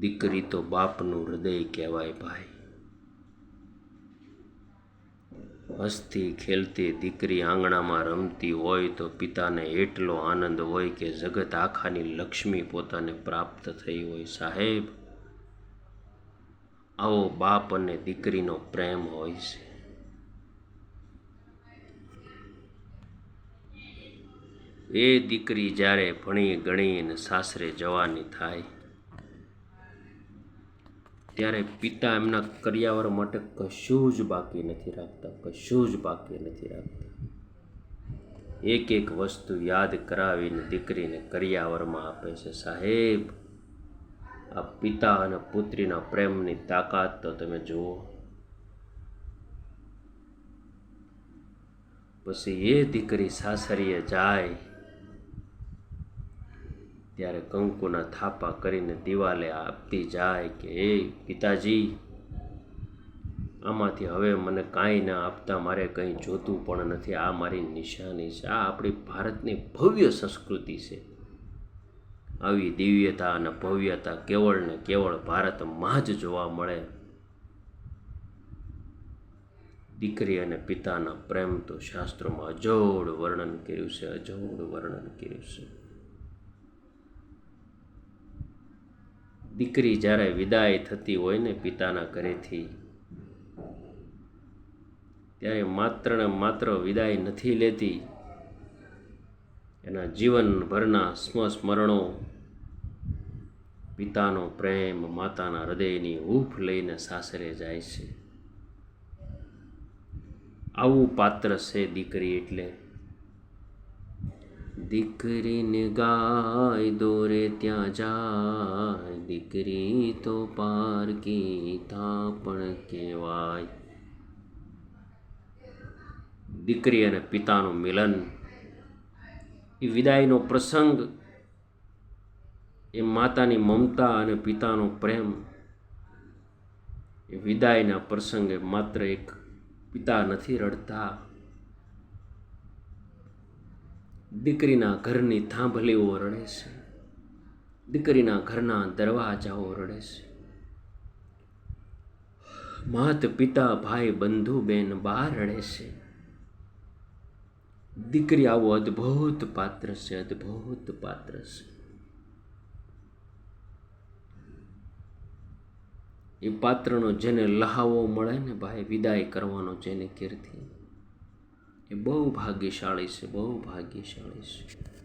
દીકરી તો બાપનું હૃદય કહેવાય ભાઈ. હસતી ખેલતી દીકરી આંગણામાં રમતી હોય તો પિતાને એટલો આનંદ હોય કે જગત આખાની લક્ષ્મી પોતાને પ્રાપ્ત થઈ હોય. સાહેબ, આવો બાપ અને દીકરીનો પ્રેમ હોય છે. એ દીકરી જ્યારે ભણી ગણીને સાસરે જવાની થાય ત્યારે પિતા એમના કરિયાવર માટે કશું જ બાકી નથી રાખતા, કશું જ બાકી નથી રાખતા. એક એક વસ્તુ યાદ કરાવીને દીકરીને કરિયાવરમાં આપે છે. સાહેબ, આ પિતા અને પુત્રીના પ્રેમની તાકાત તો તમે જુઓ. પછી એ દીકરી સાસરીએ જાય ત્યારે કંકુના થાપા કરીને દિવાલે આપતી જાય કે એ પિતાજી, આમાંથી હવે મને કાંઈ ના આપતા મારે કંઈ જોતું પણ નથી. આ મારી નિશાની છે. આ આપણી ભારતની ભવ્ય સંસ્કૃતિ છે. આવી દિવ્યતા અને ભવ્યતા કેવળ ને કેવળ ભારતમાં જ જોવા મળે. દીકરી અને પિતાના પ્રેમ તો શાસ્ત્રોમાં અજોડ વર્ણન કર્યું છે, અજોડ વર્ણન કર્યું છે. દીકરી જ્યારે વિદાય થતી હોય ને પિતાના ઘરેથી, ત્યારે માત્ર ને માત્ર વિદાય નથી લેતી. એના જીવનભરના સ્મસ્મરણો, પિતાનો પ્રેમ માતાના હૃદયની હૂફ લઈને સાસરે જાય છે. આવું પાત્ર છે દીકરી એટલે. દીકરીને ગાય દોરે ત્યાં જાય. દીકરી તો પારકી થાપણ કહેવાય. દીકરી અને પિતાનું મિલન, એ વિદાયનો પ્રસંગ, એ માતાની મમતા અને પિતાનો પ્રેમ, એ વિદાયના પ્રસંગે માત્ર એક પિતા નથી રડતા. દીકરીના ઘરની થાંભલીઓ રડે છે. દીકરીના ઘરના દરવાજાઓ રડે છે. માત પિતા ભાઈ બંધુ બેન બા રડે છે. દીકરી આવું અદ્ભુત પાત્ર છે, અદ્ભુત પાત્ર છે. એ પાત્રનો જેને લહાવો મળે ને ભાઈ, વિદાય કરવાનો જેને કીર્તિ. એ બહુ ભાગ્યશાળી છે બહુ ભાગ્યશાળી છે.